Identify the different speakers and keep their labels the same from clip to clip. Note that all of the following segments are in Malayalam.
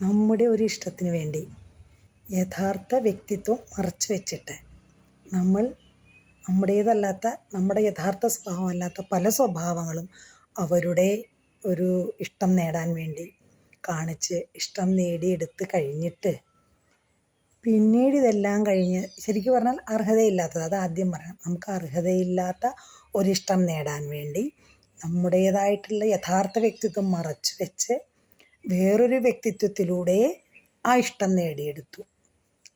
Speaker 1: നമ്മുടെ ഒരു ഇഷ്ടത്തിന് വേണ്ടി യഥാർത്ഥ വ്യക്തിത്വം മറച്ചു വെച്ചിട്ട് നമ്മൾ നമ്മുടേതല്ലാത്ത നമ്മുടെ യഥാർത്ഥ സ്വഭാവമല്ലാത്ത പല സ്വഭാവങ്ങളും അവരുടെ ഒരു ഇഷ്ടം നേടാൻ വേണ്ടി കാണിച്ച് ഇഷ്ടം നേടിയെടുത്ത് കഴിഞ്ഞിട്ട് പിന്നീട് ഇതെല്ലാം കഴിഞ്ഞ് ശരിക്കും പറഞ്ഞാൽ അർഹതയില്ലാത്തത് അത് ആദ്യം പറയണം. നമുക്ക് അർഹതയില്ലാത്ത ഒരിഷ്ടം നേടാൻ വേണ്ടി നമ്മുടേതായിട്ടുള്ള യഥാർത്ഥ വ്യക്തിത്വം മറച്ചു വെച്ച് വേറൊരു വ്യക്തിത്വത്തിലൂടെ ആ ഇഷ്ടം നേടിയെടുത്തു.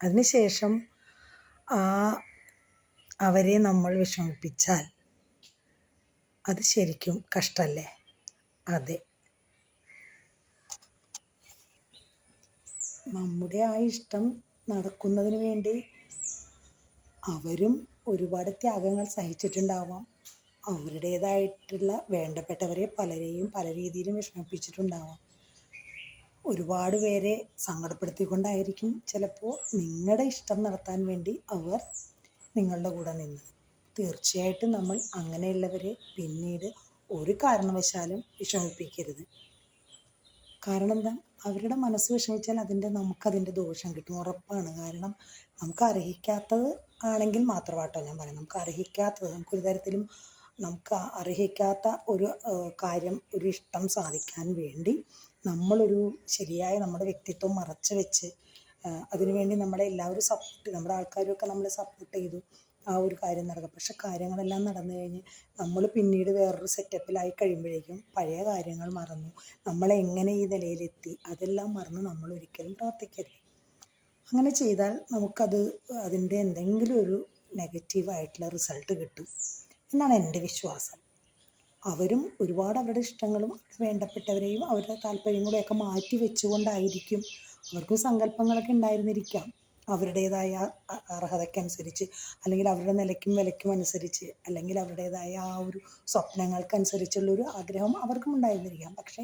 Speaker 1: അതിനുശേഷം ആ അവരെ നമ്മൾ വിഷമിപ്പിച്ചാൽ അത് ശരിക്കും കഷ്ടല്ലേ? അതെ. നമ്മുടെ ആ ഇഷ്ടം നടക്കുന്നതിന് വേണ്ടി അവരും ഒരുപാട് ത്യാഗങ്ങൾ സഹിച്ചിട്ടുണ്ടാവാം. അവരുടേതായിട്ടുള്ള വേണ്ടപ്പെട്ടവരെ പലരെയും പല രീതിയിലും വിഷമിപ്പിച്ചിട്ടുണ്ടാവാം. ഒരുപാട് പേരെ സങ്കടപ്പെടുത്തിക്കൊണ്ടായിരിക്കും ചിലപ്പോൾ നിങ്ങളുടെ ഇഷ്ടം നടത്താൻ വേണ്ടി അവർ നിങ്ങളുടെ കൂടെ നിന്ന്. തീർച്ചയായിട്ടും നമ്മൾ അങ്ങനെയുള്ളവരെ പിന്നീട് ഒരു കാരണവശാലും വിഷമിപ്പിക്കരുത്. കാരണം എന്താ? അവരുടെ മനസ്സ് വിഷമിച്ചാൽ അതിന്റെ നമുക്കതിന്റെ ദോഷം കിട്ടും. ഉറപ്പാണ്. കാരണം നമുക്ക് അർഹിക്കാത്തത് ആണെങ്കിൽ മാത്രമാട്ടോ ഞാൻ പറയാം നമുക്ക് അർഹിക്കാത്തത് നമുക്കൊരു തരത്തിലും നമുക്ക് അർഹിക്കാത്ത ഒരു കാര്യം ഒരു ഇഷ്ടം സാധിക്കാൻ വേണ്ടി നമ്മളൊരു ശരിയായ നമ്മുടെ വ്യക്തിത്വം മറച്ചു വെച്ച് അതിനുവേണ്ടി നമ്മളെ എല്ലാവരും സപ്പോർട്ട് നമ്മുടെ ആൾക്കാരൊക്കെ നമ്മളെ സപ്പോർട്ട് ചെയ്തു ആ ഒരു കാര്യം നടക്കും. പക്ഷെ കാര്യങ്ങളെല്ലാം നടന്നു കഴിഞ്ഞ് നമ്മൾ പിന്നീട് വേറൊരു സെറ്റപ്പിലായി കഴിയുമ്പോഴേക്കും പഴയ കാര്യങ്ങൾ മറന്നു. നമ്മളെങ്ങനെ ഈ നിലയിലെത്തി? അതെല്ലാം മറന്ന് നമ്മൾ ഒരിക്കലും പ്രവർത്തിക്കരുത് അങ്ങനെ ചെയ്താൽ നമുക്കത് അതിന്റെ എന്തെങ്കിലും ഒരു നെഗറ്റീവായിട്ടുള്ള റിസൾട്ട് കിട്ടും. എന്നാണ് എന്റെ വിശ്വാസം. അവരും ഒരുപാട് അവരുടെ ഇഷ്ടങ്ങളും വേണ്ടപ്പെട്ടവരെയും അവരുടെ താല്പര്യങ്ങളെയൊക്കെ മാറ്റി വെച്ചുകൊണ്ടായിരിക്കും അവർക്കും സങ്കല്പങ്ങളൊക്കെ ഉണ്ടായിരുന്നിരിക്കാം. അവരുടേതായ അർഹതയ്ക്കനുസരിച്ച് അല്ലെങ്കിൽ അവരുടെ നിലയ്ക്കും വിലയ്ക്കും അനുസരിച്ച് അല്ലെങ്കിൽ അവരുടേതായ ആ ഒരു സ്വപ്നങ്ങൾക്കനുസരിച്ചുള്ളൊരു ആഗ്രഹം അവർക്കും ഉണ്ടായിരുന്നിരിക്കാം. പക്ഷേ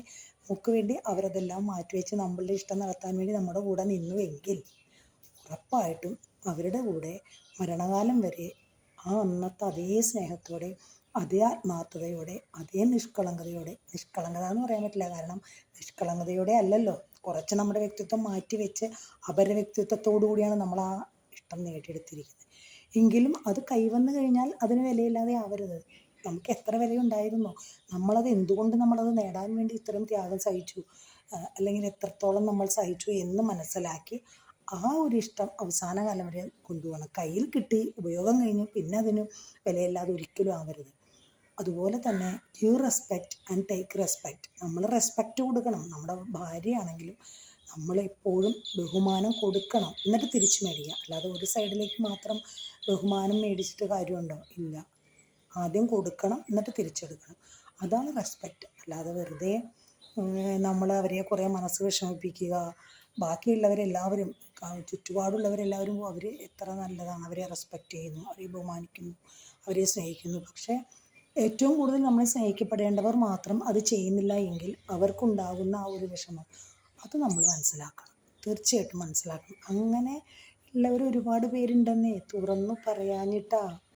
Speaker 1: നമുക്ക് വേണ്ടി അവരതെല്ലാം മാറ്റിവെച്ച് നമ്മളുടെ ഇഷ്ടം നടത്താൻ വേണ്ടി നമ്മുടെ കൂടെ നിന്നുവെങ്കിൽ ഉറപ്പായിട്ടും അവരുടെ കൂടെ മരണകാലം വരെ ആ അന്നത്തെ അതേ സ്നേഹത്തോടെ അതേ ആത്മാർത്ഥതയോടെ അതേ നിഷ്കളങ്കതയോടെ നിഷ്കളങ്കത എന്ന് പറയാൻ പറ്റില്ല കാരണം നിഷ്കളങ്കതയോടെ അല്ലല്ലോ. കുറച്ച് നമ്മുടെ വ്യക്തിത്വം മാറ്റി വെച്ച് അപര വ്യക്തിത്വത്തോടു കൂടിയാണ് നമ്മൾ ആ ഇഷ്ടം നേടിയെടുത്തിരിക്കുന്നത്. എങ്കിലും അത് കൈവന്നു കഴിഞ്ഞാൽ അതിന് വിലയില്ലാതെ ആവരുത്. നമുക്ക് എത്ര വിലയുണ്ടായിരുന്നോ? നമ്മളത് എന്തുകൊണ്ട് നമ്മളത് നേടാൻ വേണ്ടി ഇത്രയും ത്യാഗം സഹിച്ചു? അല്ലെങ്കിൽ എത്രത്തോളം നമ്മൾ സഹിച്ചു എന്ന് മനസ്സിലാക്കി ആ ഒരു ഇഷ്ടം അവസാന കാലം വരെ കൊണ്ടുപോകണം. കയ്യിൽ കിട്ടി ഉപയോഗം കഴിഞ്ഞു പിന്നെ അതിന് വിലയില്ലാതെ ഒരിക്കലും ആവരുത്. അതുപോലെ തന്നെ you respect and take respect നമ്മൾ റെസ്പെക്റ്റ് കൊടുക്കണം. നമ്മുടെ ഭാര്യയാണെങ്കിലും നമ്മൾ എപ്പോഴും ബഹുമാനം കൊടുക്കണം. എന്നിട്ട് തിരിച്ചു മേടിക്കുക. അല്ലാതെ ഒരു സൈഡിലേക്ക് മാത്രം ബഹുമാനം മേടിച്ചിട്ട് കാര്യമുണ്ടോ? ഇല്ല. ആദ്യം കൊടുക്കണം എന്നിട്ട് തിരിച്ചെടുക്കണം. അതാണ് റെസ്പെക്റ്റ് അല്ലാതെ വെറുതെ നമ്മൾ അവരെ കുറേ മനസ്സ് വിഷമിപ്പിക്കുക. ബാക്കിയുള്ളവരെല്ലാവരും ചുറ്റുപാടുള്ളവരെല്ലാവരും അവർ എത്ര നല്ലതാണ് അവരെ റെസ്പെക്റ്റ് ചെയ്യുന്നു അവരെ ബഹുമാനിക്കുന്നു അവരെ സ്നേഹിക്കുന്നു. പക്ഷേ ഏറ്റവും കൂടുതൽ നമ്മളെ സ്നേഹിക്കപ്പെടേണ്ടവർ മാത്രം അത് ചെയ്യുന്നില്ല എങ്കിൽ അവർക്കുണ്ടാകുന്ന ആ ഒരു വിഷമം അത് നമ്മൾ മനസ്സിലാക്കണം. തീർച്ചയായിട്ടും മനസ്സിലാക്കണം. അങ്ങനെ ഉള്ളവർ ഒരുപാട് പേരുണ്ടെന്നേ തുറന്നു പറയാഞ്ഞിട്ടാ